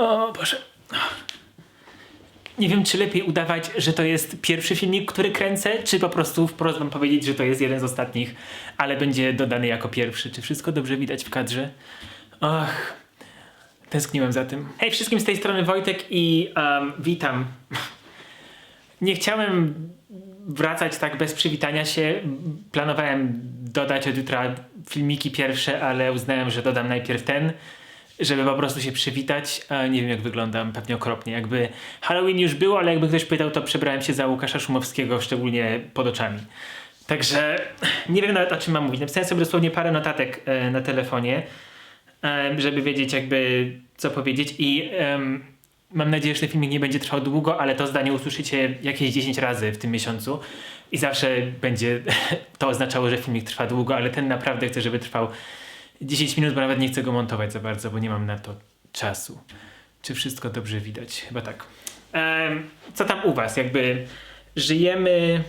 O Boże. Nie wiem, czy lepiej udawać, że to jest pierwszy filmik, który kręcę, czy po prostu wprost wam powiedzieć, że to jest jeden z ostatnich, ale będzie dodany jako pierwszy. Czy wszystko dobrze widać w kadrze? Ach, tęskniłem za tym. Hej wszystkim, z tej strony Wojtek i um, witam. Nie chciałem wracać tak bez przywitania się. Planowałem dodać od jutra filmiki pierwsze, ale uznałem, że dodam najpierw ten, żeby po prostu się przywitać. A nie wiem jak wyglądam, pewnie okropnie. Jakby Halloween już było, ale jakby ktoś pytał, to przebrałem się za Łukasza Szumowskiego, szczególnie pod oczami. Także nie wiem nawet o czym mam mówić. Napisałem sobie dosłownie parę notatek e, na telefonie, e, żeby wiedzieć jakby co powiedzieć i em, mam nadzieję, że ten filmik nie będzie trwał długo, ale to zdanie usłyszycie jakieś 10 razy w tym miesiącu i zawsze będzie to oznaczało, że filmik trwa długo, ale ten naprawdę chcę, żeby trwał 10 minut, bo nawet nie chcę go montować za bardzo, bo nie mam na to czasu. Czy wszystko dobrze widać? Chyba tak. Em, co tam u was? Jakby żyjemy...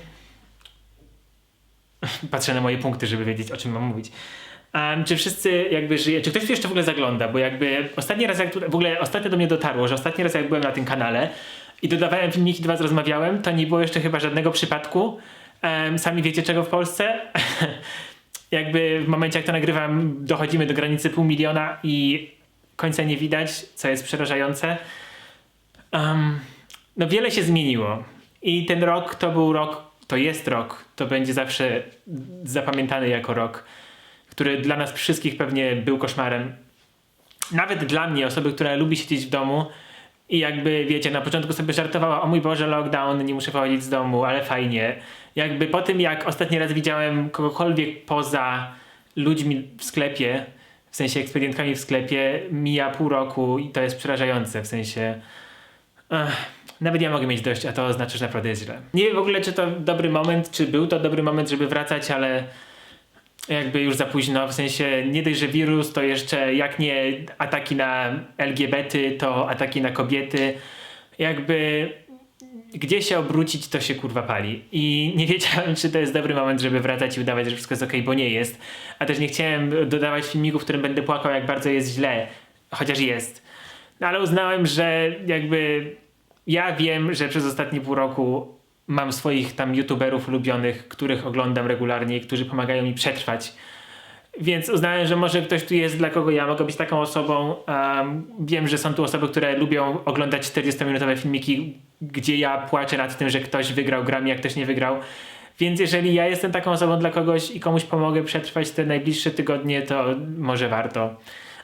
Patrzę na moje punkty, żeby wiedzieć, o czym mam mówić. Um, czy wszyscy jakby żyje, czy ktoś jeszcze w ogóle zagląda, bo jakby ostatni raz, jak tu, w ogóle ostatnio do mnie dotarło, że ostatni raz jak byłem na tym kanale i dodawałem filmiki, do was rozmawiałem, to nie było jeszcze chyba żadnego przypadku. Um, sami wiecie czego w Polsce. jakby w momencie jak to nagrywam dochodzimy do granicy pół miliona i końca nie widać, co jest przerażające. Um, no wiele się zmieniło i ten rok to był rok, to jest rok, to będzie zawsze zapamiętany jako rok, który dla nas wszystkich pewnie był koszmarem. Nawet dla mnie, osoby, która lubi siedzieć w domu i jakby wiecie, na początku sobie żartowała, o mój Boże, lockdown, nie muszę wychodzić z domu, ale fajnie. Jakby po tym, jak ostatni raz widziałem kogokolwiek poza ludźmi w sklepie, w sensie ekspedientkami w sklepie, mija pół roku i to jest przerażające, w sensie... Ech, nawet ja mogę mieć dość, a to oznacza, że naprawdę jest źle. Nie wiem w ogóle, czy to dobry moment, czy był to dobry moment, żeby wracać, ale jakby już za późno, w sensie nie dość, że wirus, to jeszcze jak nie ataki na LGBT, to ataki na kobiety. Jakby gdzie się obrócić, to się kurwa pali. I nie wiedziałem, czy to jest dobry moment, żeby wracać i udawać, że wszystko jest ok, bo nie jest. A też nie chciałem dodawać filmików, w którym będę płakał, jak bardzo jest źle, chociaż jest. No ale uznałem, że jakby ja wiem, że przez ostatnie pół roku mam swoich tam youtuberów ulubionych, których oglądam regularnie i którzy pomagają mi przetrwać. Więc uznałem, że może ktoś tu jest, dla kogo ja mogę być taką osobą. Um, wiem, że są tu osoby, które lubią oglądać 40-minutowe filmiki, gdzie ja płaczę nad tym, że ktoś wygrał grami, jak ktoś nie wygrał. Więc jeżeli ja jestem taką osobą dla kogoś i komuś pomogę przetrwać te najbliższe tygodnie, to może warto.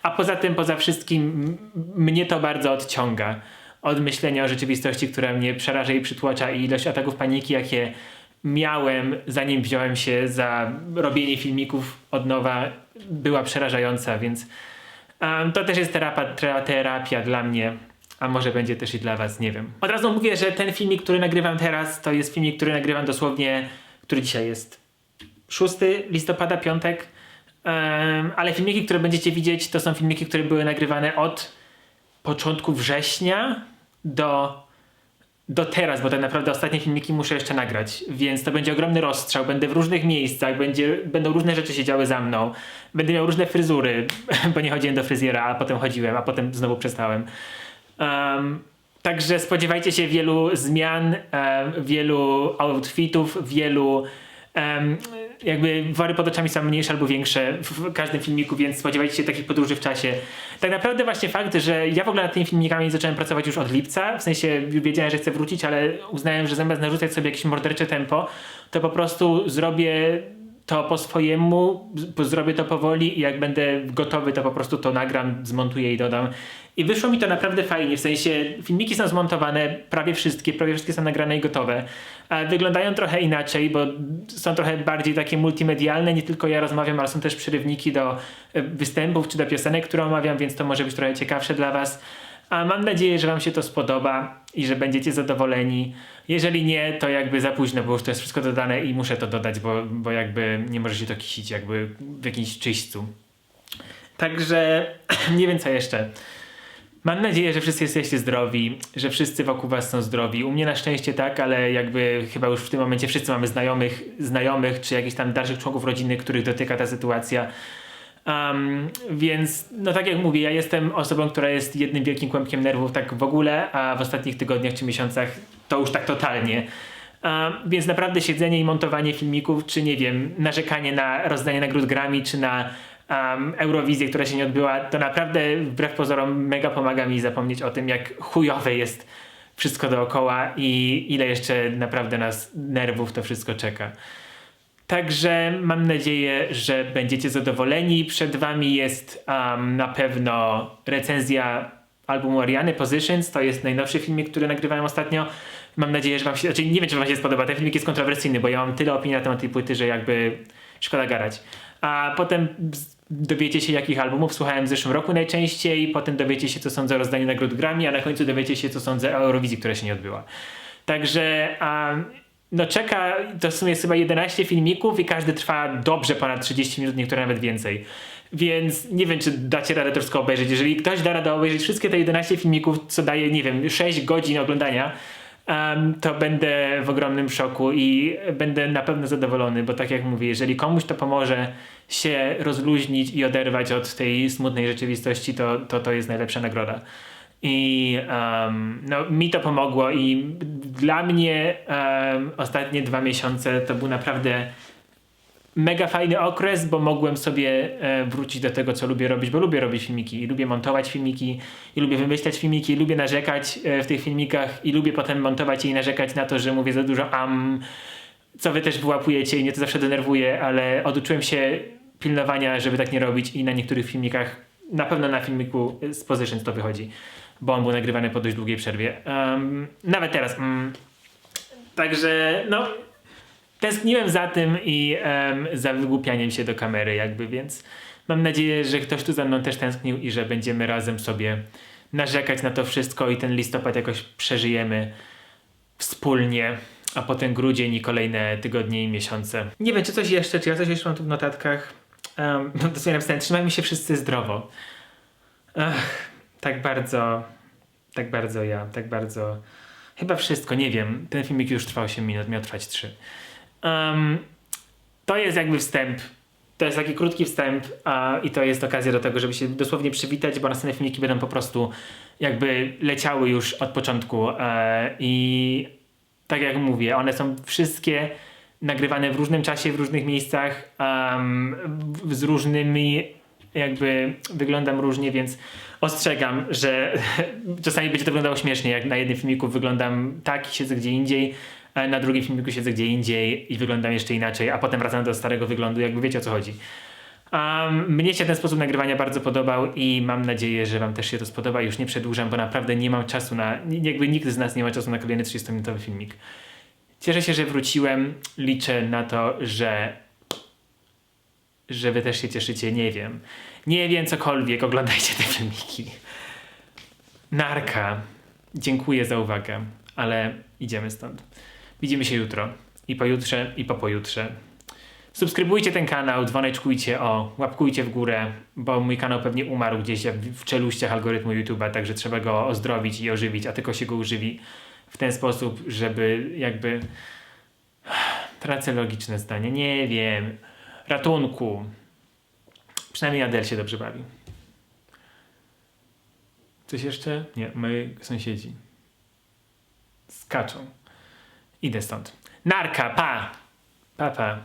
A poza tym, poza wszystkim, mnie to bardzo odciąga od myślenia o rzeczywistości, która mnie przeraża i przytłacza i ilość ataków paniki, jakie miałem zanim wziąłem się za robienie filmików od nowa była przerażająca, więc um, to też jest terapia, terapia dla mnie, a może będzie też i dla was, nie wiem. Od razu mówię, że ten filmik, który nagrywam teraz, to jest filmik, który nagrywam dosłownie, który dzisiaj jest? 6 listopada, piątek, um, ale filmiki, które będziecie widzieć, to są filmiki, które były nagrywane od początku września do, do teraz, bo tak naprawdę ostatnie filmiki muszę jeszcze nagrać, więc to będzie ogromny rozstrzał, będę w różnych miejscach, będzie, będą różne rzeczy się działy za mną, będę miał różne fryzury, bo nie chodziłem do fryzjera, a potem chodziłem, a potem znowu przestałem. Um, także spodziewajcie się wielu zmian, um, wielu outfitów, wielu um, jakby wory pod oczami są mniejsze albo większe w każdym filmiku, więc spodziewajcie się takich podróży w czasie. Tak naprawdę właśnie fakt, że ja w ogóle nad tymi filmikami zacząłem pracować już od lipca, w sensie wiedziałem, że chcę wrócić, ale uznałem, że zamiast narzucać sobie jakieś mordercze tempo, to po prostu zrobię to po swojemu, zrobię to powoli i jak będę gotowy, to po prostu to nagram, zmontuję i dodam. I wyszło mi to naprawdę fajnie, w sensie filmiki są zmontowane, prawie wszystkie, prawie wszystkie są nagrane i gotowe. Wyglądają trochę inaczej, bo są trochę bardziej takie multimedialne, nie tylko ja rozmawiam, ale są też przyrywniki do e, występów czy do piosenek, które omawiam, więc to może być trochę ciekawsze dla was. A mam nadzieję, że wam się to spodoba i że będziecie zadowoleni. Jeżeli nie, to jakby za późno, bo już to jest wszystko dodane i muszę to dodać, bo, bo jakby nie może się to kisić jakby w jakimś czyśćcu. Także nie wiem co jeszcze. Mam nadzieję, że wszyscy jesteście zdrowi, że wszyscy wokół was są zdrowi. U mnie na szczęście tak, ale jakby chyba już w tym momencie wszyscy mamy znajomych, znajomych czy jakichś tam dalszych członków rodziny, których dotyka ta sytuacja. Um, więc, no tak jak mówię, ja jestem osobą, która jest jednym wielkim kłębkiem nerwów tak w ogóle, a w ostatnich tygodniach czy miesiącach to już tak totalnie. Um, więc naprawdę siedzenie i montowanie filmików, czy nie wiem, narzekanie na rozdanie nagród Grammy, czy na um, Eurowizję, która się nie odbyła, to naprawdę wbrew pozorom mega pomaga mi zapomnieć o tym, jak chujowe jest wszystko dookoła i ile jeszcze naprawdę nas nerwów to wszystko czeka. Także mam nadzieję, że będziecie zadowoleni. Przed wami jest um, na pewno recenzja albumu Ariany Positions. To jest najnowszy filmik, który nagrywałem ostatnio. Mam nadzieję, że wam się, znaczy nie wiem, czy wam się spodoba. Ten filmik jest kontrowersyjny, bo ja mam tyle opinii na temat tej płyty, że jakby szkoda garać. A potem dowiecie się, jakich albumów słuchałem w zeszłym roku najczęściej, potem dowiecie się, co sądzę o rozdaniu nagród Grammy, a na końcu dowiecie się, co sądzę o Eurowizji, która się nie odbyła. Także um, no czeka, to w sumie jest chyba 11 filmików i każdy trwa dobrze ponad 30 minut, niektóre nawet więcej. Więc nie wiem, czy dacie radę wszystko obejrzeć. Jeżeli ktoś da radę obejrzeć wszystkie te 11 filmików, co daje, nie wiem, 6 godzin oglądania, to będę w ogromnym szoku i będę na pewno zadowolony, bo tak jak mówię, jeżeli komuś to pomoże się rozluźnić i oderwać od tej smutnej rzeczywistości, to to, to jest najlepsza nagroda. I um, no, mi to pomogło i dla mnie um, ostatnie dwa miesiące to był naprawdę mega fajny okres, bo mogłem sobie e, wrócić do tego, co lubię robić, bo lubię robić filmiki i lubię montować filmiki i lubię wymyślać filmiki, i lubię narzekać e, w tych filmikach i lubię potem montować i narzekać na to, że mówię za dużo am, co wy też wyłapujecie i mnie to zawsze denerwuje, ale oduczyłem się pilnowania, żeby tak nie robić i na niektórych filmikach, na pewno na filmiku z Positions to wychodzi bo on był nagrywany po dość długiej przerwie. Um, nawet teraz. Um, także no, tęskniłem za tym i um, za wygłupianiem się do kamery jakby, więc mam nadzieję, że ktoś tu ze mną też tęsknił i że będziemy razem sobie narzekać na to wszystko i ten listopad jakoś przeżyjemy wspólnie, a potem grudzień i kolejne tygodnie i miesiące. Nie wiem, czy coś jeszcze, czy ja coś jeszcze mam tu w notatkach. Um, dosłownie napisałem, trzymajmy się wszyscy zdrowo. Ach tak bardzo, tak bardzo ja, tak bardzo, chyba wszystko, nie wiem. Ten filmik już trwał 8 minut, miał trwać 3. Um, to jest jakby wstęp. To jest taki krótki wstęp uh, i to jest okazja do tego, żeby się dosłownie przywitać, bo następne filmiki będą po prostu jakby leciały już od początku uh, i tak jak mówię, one są wszystkie nagrywane w różnym czasie, w różnych miejscach, um, z różnymi jakby wyglądam różnie, więc ostrzegam, że czasami będzie to wyglądało śmiesznie, jak na jednym filmiku wyglądam tak i siedzę gdzie indziej, a na drugim filmiku siedzę gdzie indziej i wyglądam jeszcze inaczej, a potem wracam do starego wyglądu, jakby wiecie o co chodzi. Um, mnie się ten sposób nagrywania bardzo podobał i mam nadzieję, że wam też się to spodoba. Już nie przedłużam, bo naprawdę nie mam czasu na, jakby nikt z nas nie ma czasu na kolejny 30-minutowy filmik. Cieszę się, że wróciłem. Liczę na to, że że wy też się cieszycie, nie wiem. Nie wiem, cokolwiek, oglądajcie te filmiki. Narka. Dziękuję za uwagę, ale idziemy stąd. Widzimy się jutro. I pojutrze, i po pojutrze. Subskrybujcie ten kanał, dzwoneczkujcie o, łapkujcie w górę, bo mój kanał pewnie umarł gdzieś w czeluściach algorytmu YouTube'a, także trzeba go ozdrowić i ożywić, a tylko się go używi w ten sposób, żeby jakby... Tracę logiczne zdanie, nie wiem ratunku. Przynajmniej Adel się dobrze bawi. Coś jeszcze? Nie, moi sąsiedzi. Skaczą. Idę stąd. Narka, pa! Pa, pa.